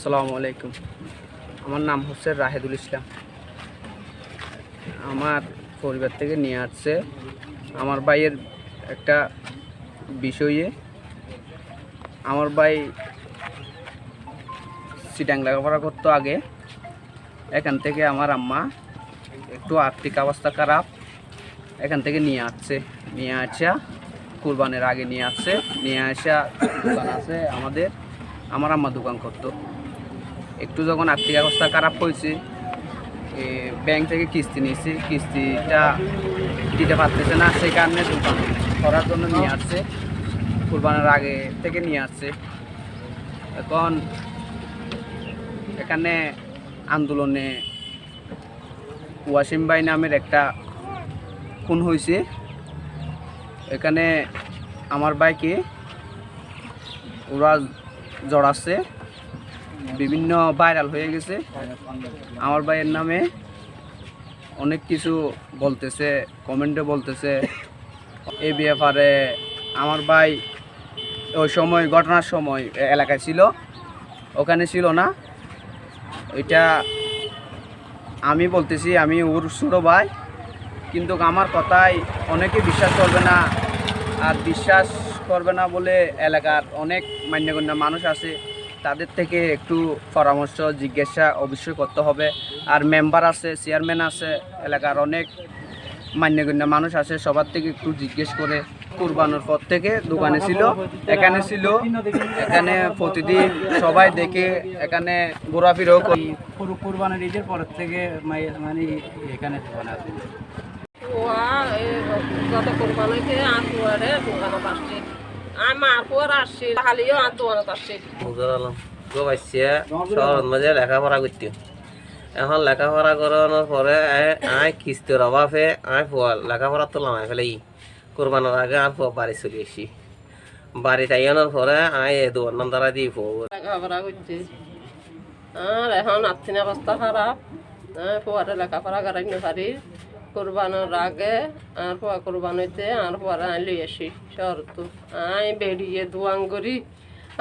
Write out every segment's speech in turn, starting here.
আসসালামু আলাইকুম। আমার নাম হচ্ছে রাহেদুল ইসলাম। আমার পরিবার থেকে নিয়ে আসছে আমার ভাইয়ের একটা বিষয়ে। আমার ভাই সিটাং লেখাপড়া করতো আগে। এখান থেকে আমার আম্মা একটু আর্থিক অবস্থা খারাপ। এখান থেকে নিয়ে আসছে। নিয়ে আসা কুরবানের আগে নিয়ে আসছে। নিয়ে আসা দোকান আছে আমাদের। আমার আম্মা দোকান করতো। একটু যখন আর্থিক অবস্থা খারাপ হয়েছে ব্যাংক থেকে কিস্তি নিয়েছি, কিস্তিটা দিতে পারতেছে না, সেই কারণে দোকান করার জন্য নিয়ে আসছে, কুরবানের আগে থেকে নিয়ে আসছে। এখন এখানে আন্দোলনে ওয়াসিম ভাই নামের একটা খুন হয়েছে। এখানে আমার বাইকে ওরা জড়াচ্ছে। বিভিন্ন ভাইরাল হয়ে গেছে। আমার ভাইয়ের নামে অনেক কিছু বলতেছে, কমেন্টে বলতেছে। এই ব্যাপারে আমার ভাই ওই সময়, ঘটনার সময় এলাকায় ছিল, ওখানে ছিল না। এটা আমি বলতেছি, আমি ওর ছোটো ভাই, কিন্তু আমার কথায় অনেকে বিশ্বাস করবে না। আর বিশ্বাস করবে না বলে এলাকার অনেক মান্যগণ্য মানুষ আছে। তাদের থেকে একটু পরামর্শ জিজ্ঞাসা অবশ্যই করতে হবে। আর মেম্বার আছে চেয়ারম্যান আছে এলাকার অনেক মান্যগণ্য মানুষ আছে সবার থেকে একটু জিজ্ঞেস করে কুরবানোর পর থেকে দোকানে ছিল এখানে ছিল। এখানে প্রতিদিন সবাই দেখে এখানে ঘোরাফেরাও করে। পুরো কোরবানির ঈদের পরের থেকে মানে এখানে দোকান আছে। গত কোরবানিতে আসছে আর মার পুয়ার আসছে খালিও আর দোকানত আসছে মুজার আলম গো বাইছে শহরের মাঝে লেখাপড়া করতে। এখন লেখাপড়া করানোর পরে আয়- কিস্তির অভাবে আয় ফুয়া লেখাপড়া তো লামাই ফেলাই। কোরবানোর আগে আর ফুয়া বাড়ি চলে এসি বাড়ি তাইয়ানোর পরে আয় এ দোকান দ্বারা দিয়ে ফুয়া লেখাপড়া করছে আর এখন আর্থিক অবস্থা খারাপ। পুয়ারে লেখাপড়া করাইতে পারি কোরবানোর আগে আর পুয়া কোরবানিতে আর পুয়ারে আই লই আসি। শহরত আই বেরিয়ে দোয়াং করি,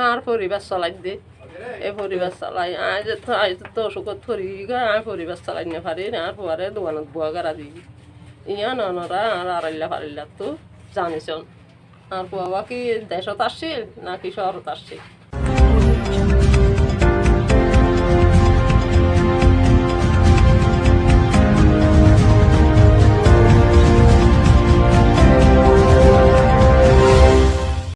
আর পরিবার চালাই দে। এ পরিবার চালাই আই যে তো আই তো অসুখত ধরি গা আই পরিবার চালাই না পারি, আর পুয়ারে দোকানত বুয়া গারা দিই ইয়া ননরা আর আড়াইলা ফারিল্লা তো জানিছন। আর পুয়া কি দেশত আসছিল নাকি শহরত আসছিল